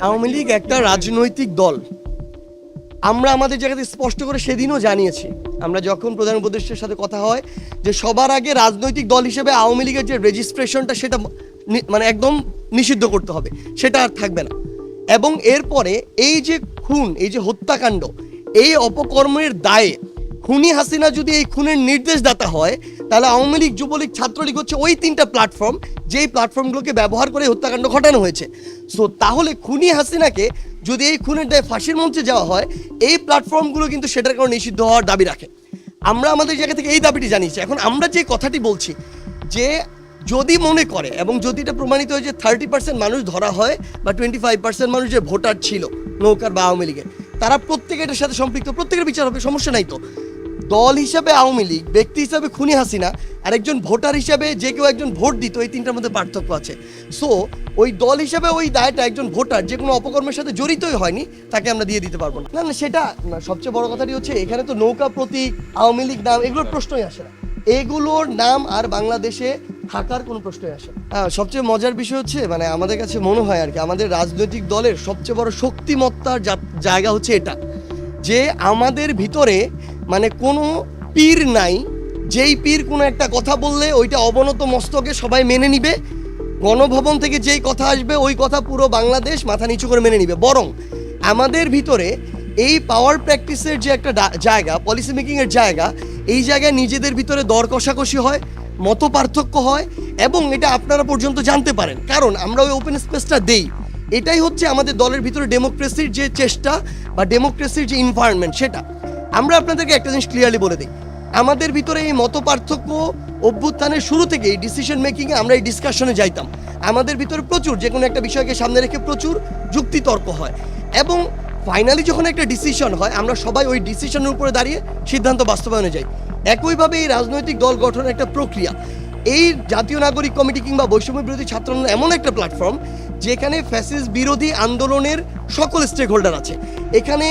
আওয়ামী লীগ একটা রাজনৈতিক দল। আমরা আমাদের জায়গাতে স্পষ্ট করে সেদিনও জানিয়েছি। আমরা যখন প্রধান উপদেষ্টার সাথে কথা হয়, যে সবার আগে রাজনৈতিক দল হিসেবে আওয়ামী লীগের যে রেজিস্ট্রেশনটা সেটা মানে একদম নিষিদ্ধ করতে হবে। সেটা আর থাকবে না। এবং এরপরে এই যে খুন, এই যে হত্যাকাণ্ড, এই অপকর্মের দায়ে খুনি হাসিনা যদি এই খুনের নির্দেশদাতা হয়, তাহলে আওয়ামী লীগ, যুবলীগ, ছাত্রলীগ হচ্ছে ওই তিনটা প্ল্যাটফর্ম যেই প্ল্যাটফর্মগুলোকে ব্যবহার করে হত্যাকাণ্ড ঘটানো হয়েছে। সো তাহলে খুনি হাসিনাকে যদি এই খুনের দায়ে ফাঁসির মঞ্চে যাওয়া হয়, এই প্ল্যাটফর্মগুলো কিন্তু সেটার কারণে নিষিদ্ধ হওয়ার দাবি রাখে। আমরা আমাদের জায়গা থেকে এই দাবিটি জানিয়েছি। এখন আমরা যে কথাটি বলছি, যে যদি মনে করে, এবং যদি এটা প্রমাণিত হয় যে থার্টি পার্সেন্ট মানুষ ধরা হয়, বা টোয়েন্টি ফাইভ পার্সেন্ট মানুষ যে ভোটার ছিল নৌকার বা আওয়ামী লীগের, তারা প্রত্যেকে এটার সাথে সম্পৃক্ত, প্রত্যেকের বিচার হবে, সমস্যা নাই তো। দল হিসাবে আওয়ামী লীগ ব্যক্তি হিসাবে খুনি হাসিনা আর একজন ভোটার হিসাবে যে কেউ একজন ভোট দিত এই তিনটার মধ্যে পার্থক্য আছে। সো ওই দল হিসাবে ওই দায়টা একজন ভোটার যে কোনো অপকর্মের সাথে জড়িতই হয়নি তাকে আমরা দিয়ে দিতে পারব না। না না সেটা সবচেয়ে বড় কথাটি হচ্ছে এখানে তো নৌকা প্রতীক আওয়ামী লীগ নাম এগুলোর প্রশ্নই আসে না। এগুলোর নাম আর বাংলাদেশে থাকার কোনো প্রশ্নই আসে হ্যাঁ, সবচেয়ে মজার বিষয় হচ্ছে মানে আমাদের কাছে মনে হয় আর কি আমাদের রাজনৈতিক দলের সবচেয়ে বড় শক্তিমত্তার জায়গা হচ্ছে এটা যে আমাদের ভিতরে মানে কোনো পীর নাই। যেই পীর কোনো একটা কথা বললে ওইটা অবনত মস্তকে সবাই মেনে নিবে। গণভবন থেকে যেই কথা আসবে ওই কথা পুরো বাংলাদেশ মাথা নিচু করে মেনে নিবে। বরং আমাদের ভিতরে এই পাওয়ার প্র্যাকটিসের যে একটা জায়গা পলিসি মেকিংয়ের জায়গা, এই জায়গায় নিজেদের ভিতরে দর কষাকষি হয়, মত পার্থক্য হয় এবং এটা আপনারা পর্যন্ত জানতে পারেন। কারণ আমরা ওই ওপেন স্পেসটা দেই। এটাই হচ্ছে আমাদের দলের ভিতরে ডেমোক্রেসির যে চেষ্টা বা ডেমোক্রেসির যে ইনভায়রনমেন্ট সেটা। আমরা আপনাদেরকে একটা জিনিস ক্লিয়ারলি বলে দিই। আমাদের ভিতরে এই মত পার্থক্য অভ্যুত্থানের শুরু থেকেই ডিসিশন মেকিংয়ে আমরা এই ডিসকাশনে যাইতাম। আমাদের ভিতরে প্রচুর, যে কোনো একটা বিষয়কে সামনে রেখে প্রচুর যুক্তিতর্ক হয়। এবং ফাইনালি যখন একটা ডিসিশন হয়, আমরা সবাই ওই ডিসিশনের উপরে দাঁড়িয়ে সিদ্ধান্ত বাস্তবায়নে যাই। একইভাবে এই রাজনৈতিক দল গঠনের একটা প্রক্রিয়া। এই জাতীয় নাগরিক কমিটি কিংবা বৈষম্য বিরোধী ছাত্র এমন একটা প্ল্যাটফর্ম যেখানে ফ্যাসিস বিরোধী আন্দোলনের সকল স্টেক হোল্ডার আছে। এখানে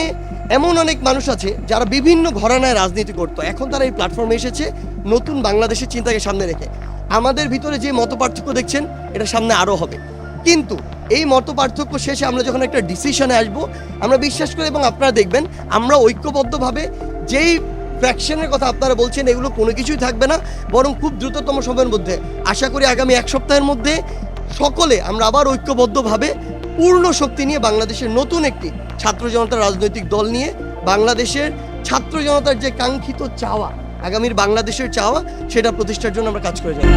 এমন অনেক মানুষ আছে যারা বিভিন্ন ঘরানায় রাজনীতি করতো। এখন তারা এই প্ল্যাটফর্মে এসেছে, নতুন বাংলাদেশের চিন্তাকে সামনে রেখে। আমাদের ভিতরে যে মত দেখছেন, এটা সামনে আরও হবে। কিন্তু এই মত পার্থক্য শেষে আমরা যখন একটা ডিসিশনে আসব, আমরা বিশ্বাস করি এবং আপনারা দেখবেন, আমরা ঐক্যবদ্ধভাবে যেই ফ্র্যাকশনের কথা আপনারা বলছেন, এগুলো কোনো কিছুই থাকবে না, বরং খুব দ্রুততম সময়ের মধ্যে। আশা করি আগামী এক সপ্তাহের মধ্যে সকলে আমরা আবার ঐক্যবদ্ধভাবে পূর্ণ শক্তি নিয়ে বাংলাদেশের নতুন একটি ছাত্র জনতার রাজনৈতিক দল নিয়ে বাংলাদেশের ছাত্র জনতার যে কাঙ্ক্ষিত চাওয়া, আগামীর বাংলাদেশের চাওয়া, সেটা প্রতিষ্ঠার জন্য আমরা কাজ করে যাই